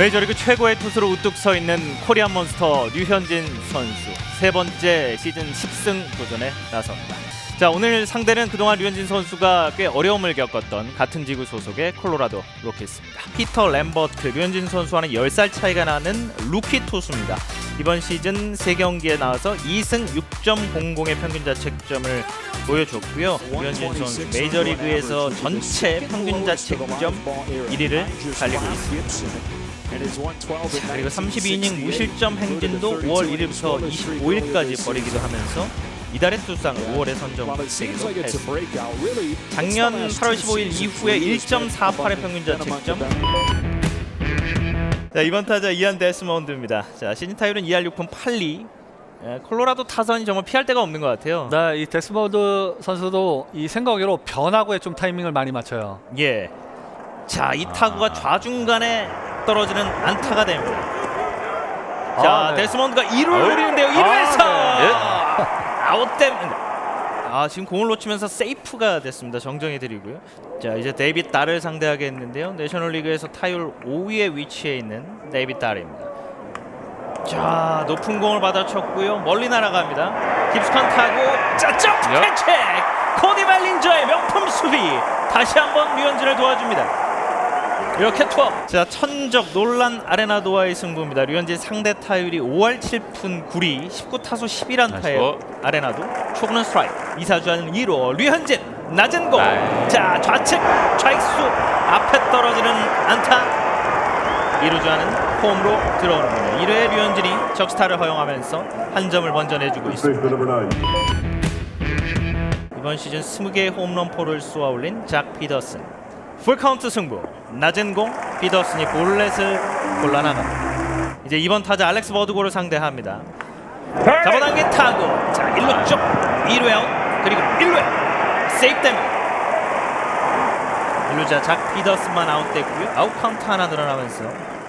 메이저리그 최고의 투수로 우뚝 서 있는 코리안 몬스터 류현진 선수 세 번째 시즌 10승 도전에 나섭니다. 자 오늘 상대는 그동안 류현진 선수가 꽤 어려움을 겪었던 같은 지구 소속의 콜로라도 로켓스입니다. 피터 램버트 류현진 선수와는 10살 차이가 나는 루키 투수입니다. 이번 시즌 3경기에 나와서 2승 6.00의 평균 자책점을 보여줬고요. 류현진 선수 메이저리그에서 전체 평균 자책점 1위를 달리고 있습니다. 자, 그리고 32이닝 무실점 행진도 5월 1일부터 25일까지 벌이기도 하면서 이달의 투상 5월에 선정되기도 했습니다. 작년 8월 15일 이후에 1.48의 평균 자책점. 자 이번 타자 이안 데스먼드입니다. 자 시즌 타율은 2할 6푼 8리. 에, 콜로라도 타선이 정말 피할 데가 없는 것 같아요. 네, 이 데스머드 선수도 이 생각으로 변화구에 좀 타이밍을 많이 맞춰요. 예. 자, 이 타구가 좌중간에 떨어지는 안타가 됩니다. 자, 아, 네. 데스몬드가 2루를 아유. 노리는데요. 아, 1루에서 아웃됩니다. 아, 지금 공을 놓치면서 세이프가 됐습니다. 정정해 드리고요. 자, 이제 데이빗 달을 상대하겠는데요. 내셔널리그에서 타율 5위에 위치해 있는 데이빗 달입니다. 자, 높은 공을 받아쳤고요. 멀리 날아갑니다. 깊숙한 타구, 자, 점프 야. 캐치! 코디 발린저의 명품 수비. 다시 한번 류현진을 도와줍니다. 이렇게 투업. 자, 천적 논란 아레나 도와의 승부입니다. 류현진 상대 타율이 5할 7푼 9리, 19타수 11안타의 나이스. 아레나도. 초구는 스트라이크. 이사주하는 2루 류현진 낮은 공. 나이스. 자, 좌측 좌익수 앞에 떨어지는 안타. 2루주하는 홈으로 들어오는군요. 1회에 류현진이 적스타를 허용하면서 한 점을 먼저 내주고 있습니다. 이번 시즌 20개의 홈런포를 쏘아 올린 작 피더슨 풀카운트 승부. 낮은 공 피더슨이 볼넷을 골라나갑니다 이제 이번 타자 알렉스 버드고를 상대합니다. 잡아당긴 타구. 자 1루 쪽. 2루 아웃 그리고 1루에. 세이프 됩니다 1루자 작 피더슨만 아웃됐고요. 아웃 카운트 하나 늘어나면서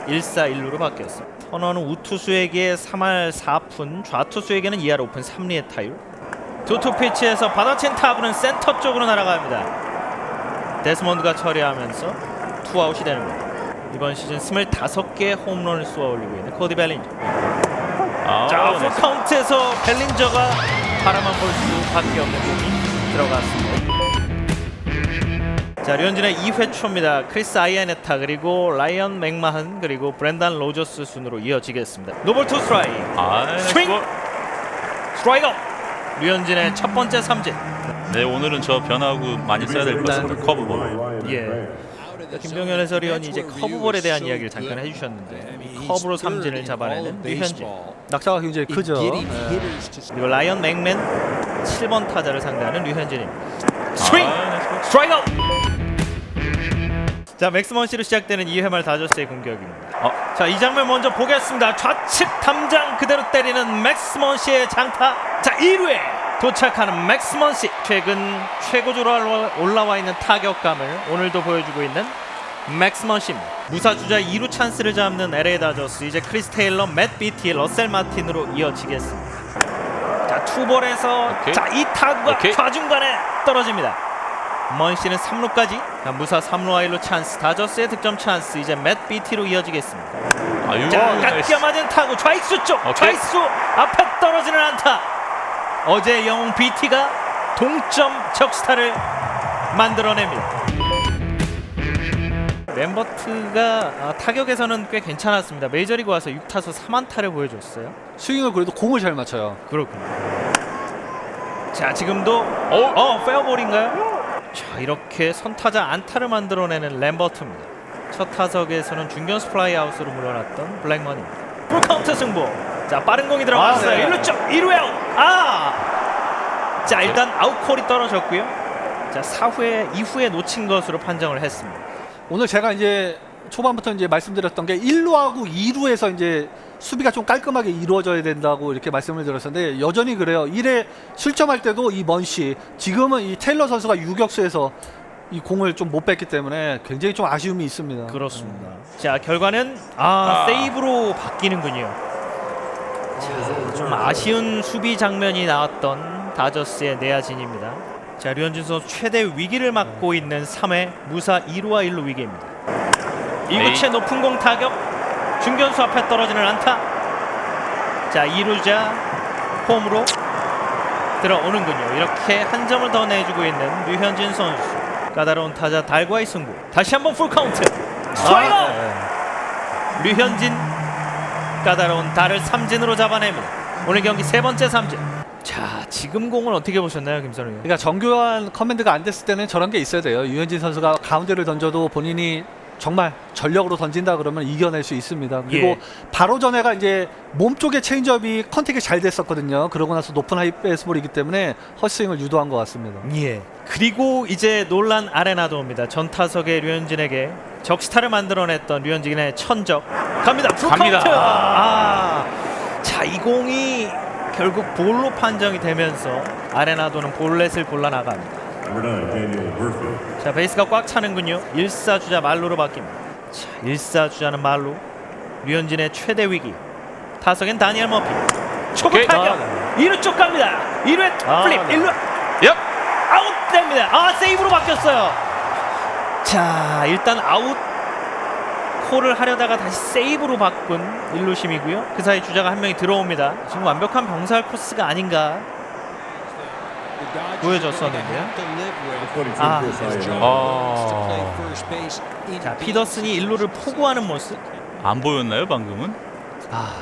1사 1루로 바뀌었습니다 터너는 우투수에게 3할 4푼 좌투수에게는 2할 5푼 3리의 타율. 투투 피치에서 받아친 타구는 센터 쪽으로 날아갑니다. 데스몬드가 처리하면서 투아웃이 되는 겁니다. 이번 시즌 25개 홈런을 쏘아 올리고 있는 코디 벨린저. 자, 풀 카운트에서 벨린저가 바라만 볼 수밖에 없는 공이 들어갔습니다. 자, 류현진의 2회 초입니다. 크리스 아이아네타 그리고 라이언 맥마흔 그리고 브랜단 로저스 순으로 이어지겠습니다. 노볼 투 스트라이크. 아, 스윙! 스트라이크! 류현진의 첫 번째 삼진. 네 오늘은 저 변화구 많이 써야 될 것 같습니다. 커브볼. 예. 김병현 해설위원이 이제 커브볼에 대한 이야기를 잠깐 해주셨는데 커브로 삼진을 잡아내는 류현진 낙차가 굉장히 크죠. 네. 그리고 라이언 맥맨 7번 타자를 상대하는 류현진입니다. 스윙! 아, 스트라이크 아웃! 자 맥스먼시로 시작되는 2회 말 다저스의 공격입니다. 어. 자이 장면 먼저 보겠습니다. 좌측 담장 그대로 때리는 맥스먼시의 장타. 자 2루에 도착하는 맥스먼시 최근 최고조로 올라와 있는 타격감을 오늘도 보여주고 있는 맥스먼시입니다. 무사 주자 2루 찬스를 잡는 LA 다저스 이제 크리스 테일러, 맷 비티, 러셀 마틴으로 이어지겠습니다. 자 투볼에서 오케이. 자이 타구가 오케이. 좌중간에 떨어집니다. 먼시는 3루까지 자, 무사 3루 1루 찬스 다저스의 득점 찬스 이제 맷 비티로 이어지겠습니다. 아유, 자. 깎여 맞은 타구 좌익수 쪽 오케이. 좌익수 앞에 떨어지는 안타 어제 영웅 BT가 동점 적스타를 만들어냅니다. 램버트가 아, 타격에서는 꽤 괜찮았습니다. 메이저리그 와서 6타수 3안타를 보여줬어요. 스윙을 그래도 공을 잘 맞춰요. 그렇군요. 자 지금도 어, 어 페어볼인가요? 자 이렇게 선타자 안타를 만들어내는 램버트입니다. 첫 타석에서는 중견수 플라이 아웃으로 물러났던 블랙먼입니다. 풀카운트 승부. 자 빠른 공이 들어갔어요. 아, 네. 1루 쪽 1루 아웃. 아. 자 일단 아웃콜이 떨어졌고요. 자 4회 이후에 놓친 것으로 판정을 했습니다. 오늘 제가 이제 초반부터 이제 말씀드렸던 게 1루하고 2루에서 이제 수비가 좀 깔끔하게 이루어져야 된다고 이렇게 말씀을 드렸었는데 여전히 그래요. 1회 실점할 때도 이 먼시 지금은 이 테일러 선수가 유격수에서 이 공을 좀 못 뺐기 때문에 굉장히 좀 아쉬움이 있습니다. 그렇습니다. 자 결과는 아, 아. 세이브로 바뀌는군요. 자, 좀 아쉬운 수비 장면이 나왔던 다저스의 내야진입니다. 자 류현진 선수 최대 위기를 맞고 있는 3회 무사 2루와 1루 위기입니다. 1구째 높은 공 타격 중견수 앞에 떨어지는 안타. 자 2루자 홈으로 들어오는군요. 이렇게 한 점을 더 내주고 있는 류현진 선수. 까다로운 타자 달과의 승부. 다시 한번 풀 카운트. 스트라이크. 아, 네. 류현진 까다로운 달을 삼진으로 잡아냅니다. 오늘 경기 세 번째 삼진. 자 지금 공은 어떻게 보셨나요, 김선우? 그러니까 정교한 커맨드가 안 됐을 때는 저런 게 있어야 돼요. 유현진 선수가 가운데를 던져도 본인이 정말 전력으로 던진다 그러면 이겨낼 수 있습니다. 그리고 예. 바로 전에가 이제 몸 쪽에 체인지업이 컨택이 잘 됐었거든요. 그러고 나서 높은 하이 베이스볼이기 때문에 헛스윙을 유도한 것 같습니다. 예. 그리고 이제 논란 아레나도입니다. 전타석의 류현진에게 적시타를 만들어냈던 류현진의 천적 갑니다. 갑니다. 아, 자이 공이 결국 볼로 판정이 되면서 아레나도는 볼넷을 골라 나갑니다. 자 베이스가 꽉 차는군요. 1사 주자 말로로 바뀝니다. 자 1사 주자는 말로 류현진의 최대 위기. 타석엔 다니엘 머피. 초구. 타격. 아, 2루 쪽 갑니다. 2루에 아, 플립. 네. 1루 얍. 아웃됩니다. 아 세이브로 바뀌었어요. 자 일단 아웃 콜을 하려다가 다시 세이브로 바꾼 일루심이고요. 그 사이 주자가 한 명이 들어옵니다. 지금 완벽한 병살 코스가 아닌가. 보여줬었는데요. 아. in 자 피더슨이 일루를 포구하는 모습. 안 보였나요 방금은? 아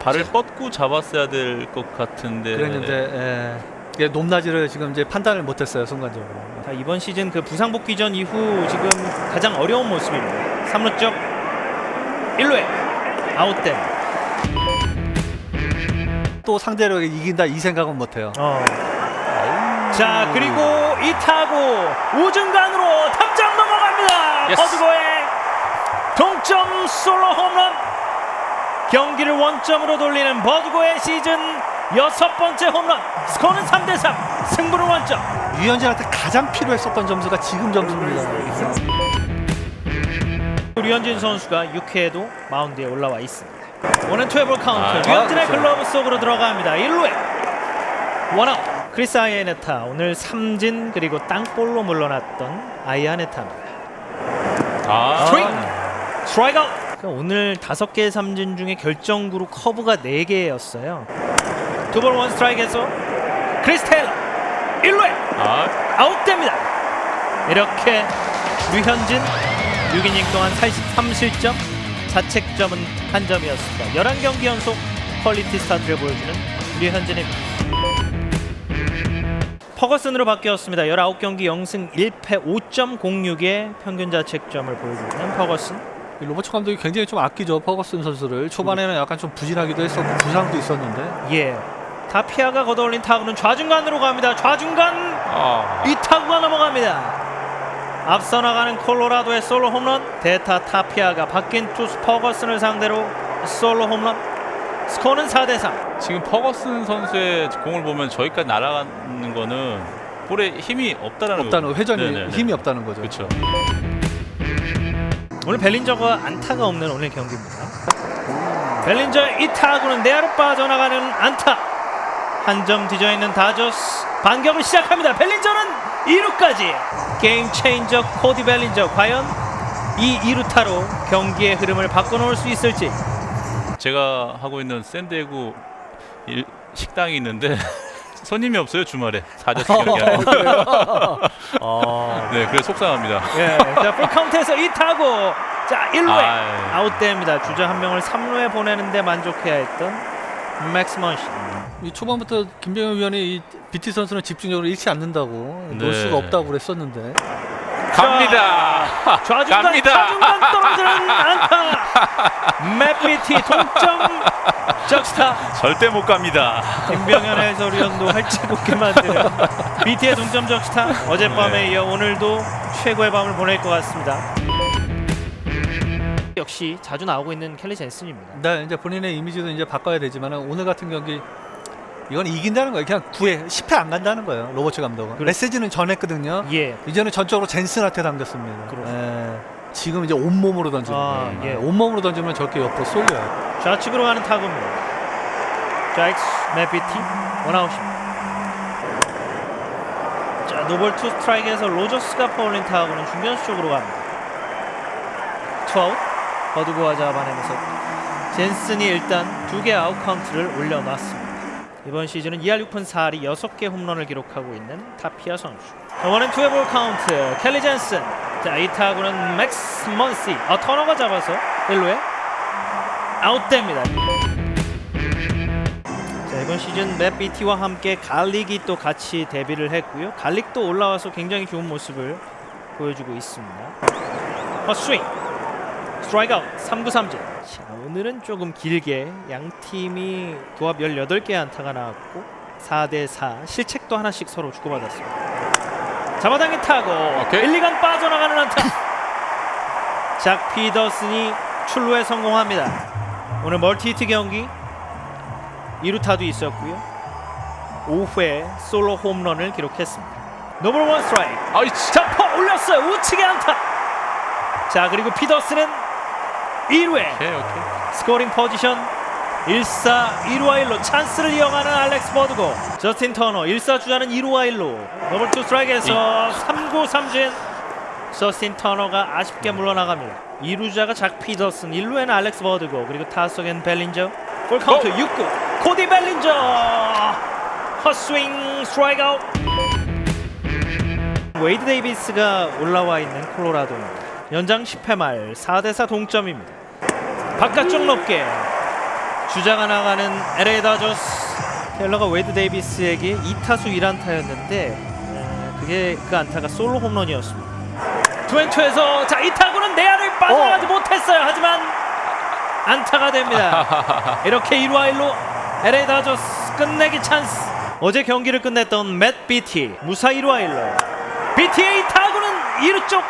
발을 뻗고 잡았어야 될 것 같은데. 그랬는데 예. 이게 높낮이를 지금 이제 판단을 못했어요 순간적으로. 자, 이번 시즌 그 부상 복귀 전 이후 지금 가장 어려운 모습입니다. 3루 쪽 1루에 아웃됨. 또 상대를 이긴다 이 생각은 못해요. 어. 자 그리고 이 타구 우중간으로 탑장 넘어갑니다. 예스. 버드고의 동점 솔로 홈런. 경기를 원점으로 돌리는 버드고의 시즌 여섯 번째 홈런. 스코어는 3대 3. 승부는 원점. 유현진한테 가장 필요했었던 점수가 지금 점수입니다. 류현진 선수가 6회에도 마운드에 올라와 있습니다. 원앤 투에볼 카운트. 아, 류현진의 그렇죠. 글러브 속으로 들어갑니다. 1루에 원아웃. 크리스 아이아네타 오늘 삼진 그리고 땅볼로 물러났던 아이아네타입니다. 아. 스트라이크 아웃. 그러니까 오늘 다섯 개의 삼진 중에 결정구로 커브가 네 개였어요. 두볼 원 스트라이크에서 크리스 테일러 1루에 아. 아웃됩니다. 이렇게 류현진 6이닝 동안 43실점 자책점은 한 점이었습니다. 11경기 연속 퀄리티 스타트를 보여주는 류현진입니다. 퍼거슨으로 바뀌었습니다. 19경기 0승 1패 5.06의 평균 자책점을 보여주는 퍼거슨. 이 로버츠 감독이 굉장히 좀 아끼죠 퍼거슨 선수를 초반에는 약간 좀 부진하기도 했었고 부상도 있었는데 예. 다피아가 걷어올린 타구는 좌중간으로 갑니다. 좌중간 아. 이 타구가 넘어갑니다. 앞서 나가는 콜로라도의 솔로 홈런 데타 타피아가 바뀐 투수 퍼거슨을 상대로 솔로 홈런 스코어는 4대 3. 지금 퍼거슨 선수의 공을 보면 저기까지 날아가는 거는 볼에 힘이 없다라는 없다는 거고. 회전이 네네네. 힘이 없다는 거죠. 그렇죠. 오늘 벨린저가 안타가 없는 오늘 경기입니다. 벨린저의 이 타구는 내야로 빠져나가는 안타. 한 점 뒤져 있는 다저스 반격을 시작합니다. 벨린저는 2루까지 게임 체인저 코디 벨린저 과연 이 2루타로 경기의 흐름을 바꿔놓을 수 있을지 제가 하고 있는 샌디에고 일- 식당이 있는데 손님이 없어요 주말에 사저스 경기 하는. 네, 그래서 속상합니다. 예, 자 풀카운트에서 이 타구 자 1루에 아이. 아웃됩니다. 주자 한 명을 3루에 보내는데 만족해야 했던 맥스먼 씨. 이 초반부터 김병현 위원이 이 BT 선수는 집중력을 잃지 않는다고 네. 놓을 수가 없다고 그랬었는데 갑니다. 좌중간 갑니다. 좌중간 떨어지는 안타. 맥비티 동점 적스타 절대 못 갑니다. 김병현 해설위원도 웃게 만드는 BT의 동점 적스타 어젯밤에 네. 이어 오늘도 최고의 밤을 보낼 것 같습니다. 역시 자주 나오고 있는 켈리 젠슨입니다. 네, 이제 본인의 이미지도 이제 바꿔야 되지만 오늘 같은 경기 이건 이긴다는 거예요. 그냥 9회 10회 안 간다는 거예요. 로버츠 감독은 그렇- 메시지는 전했거든요. 예. 이제는 전적으로 젠슨한테 당겼습니다. 예. 지금 이제 온몸으로 던지는 아, 거예요. 예. 온몸으로 던지면 저렇게 옆으로 쏠려요. 좌측으로 가는 타구입니다. 좌익스 맥비티 원아웃입니다. 자 노볼 투 스트라이크에서 로저스가 퍼올린 타구는 중견수 쪽으로 갑니다. 투아웃 버드고와 잡아내면서 젠슨이 일단 두 개 아웃 카운트를 올려놨습니다. 이번 시즌은 2할 6푼 4리 6개 홈런을 기록하고 있는 타피아 선수. 이번엔 투의 볼 카운트 켈리 젠슨. 자, 이 타구는 맥스 먼시. 어, 터너가 잡아서 1루에 아웃됩니다. 자, 이번 시즌 맷 비티와 함께 갈릭이 또 같이 데뷔를 했고요. 갈릭도 올라와서 굉장히 좋은 모습을 보여주고 있습니다. 헛스윙 스트라이크 아웃 3구 3진 자, 오늘은 조금 길게 양 팀이 도합 18개 안타가 나왔고 4대 4 실책도 하나씩 서로 주고받았습니다. 잡아당긴 타고 오케이. 1, 2간 빠져나가는 안타. 작 피더슨이 출루에 성공합니다. 오늘 멀티히트 경기 2루타도 있었고요. 5회 솔로 홈런을 기록했습니다. 노블 원 스트라이크. 아이 치. 점퍼 올렸어요. 우측에 안타. 자 그리고 피더스는 2루에 오케이 오케이. 스코링 포지션 1사 1루와 1루 찬스를 이용하는 알렉스 버드고 저스틴 터너 1사 주자는 2루와 1루 더블 투 스트라이크에서 3구 3진. 저스틴 터너가 아쉽게 물러나갑니다. 2루자가 작 피더슨 1루에는 알렉스 버드고 그리고 타석엔 벨린저. 볼 카운트 6구. 코디 벨린저! 헛스윙 스트라이크 아웃. 웨이드 데이비스가 올라와 있는 콜로라도입니다. 연장 10회 말 4대4 동점입니다 바깥쪽 높게 주자가 나가는 LA 다저스 텔러가 웨이드 데이비스에게 2타수 1안타였는데 그게 그 안타가 솔로 홈런이었습니다. 투앤투에서 자이 타구는 내야를 빠져나가지 못했어요. 하지만 안타가 됩니다. 이렇게 1루 1루 LA 다저스 끝내기 찬스. 어제 경기를 끝냈던 맷 비티 무사 1루 1루 BT의 이 타구는 2루 쪽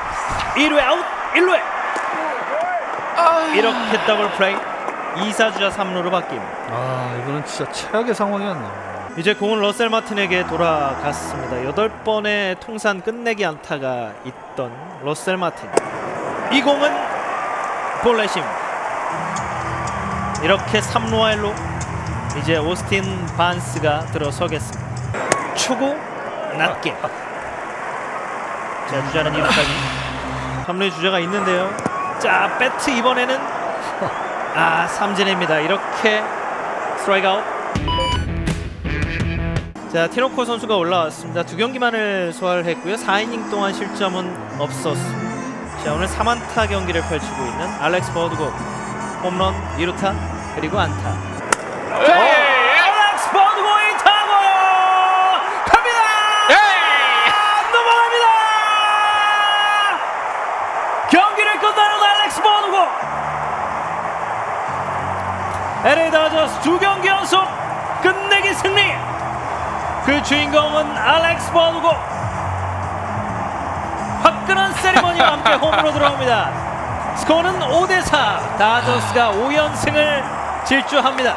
2루에 아웃 1루에 이렇게 더블 플레이 2사 주자 3루로 바뀝니다. 아 이거는 진짜 최악의 상황이었네. 이제 공은 러셀 마틴에게 돌아갔습니다. 여덟 번의 통산 끝내기 안타가 있던 러셀 마틴. 이 공은 볼넷입니다. 이렇게 3루와 1루 이제 오스틴 반스가 들어서겠습니다. 초구 낮게. 자 주자는 2루까지. 3루의 주자가 있는데요. 자 배트 이번에는 아 삼진입니다. 이렇게 스트라이크 아웃. 자 티노코 선수가 올라왔습니다. 두 경기만을 소화했고요. 4이닝 동안 실점은 없었습니다. 자 오늘 3안타 경기를 펼치고 있는 알렉스 버드고 홈런 2루타 그리고 안타. LA 다저스 두 경기 연속 끝내기 승리. 그 주인공은 알렉스 버드고 화끈한 세리머니와 함께 홈으로 들어옵니다. 스코어는 5대4 다저스가 5연승을 질주합니다.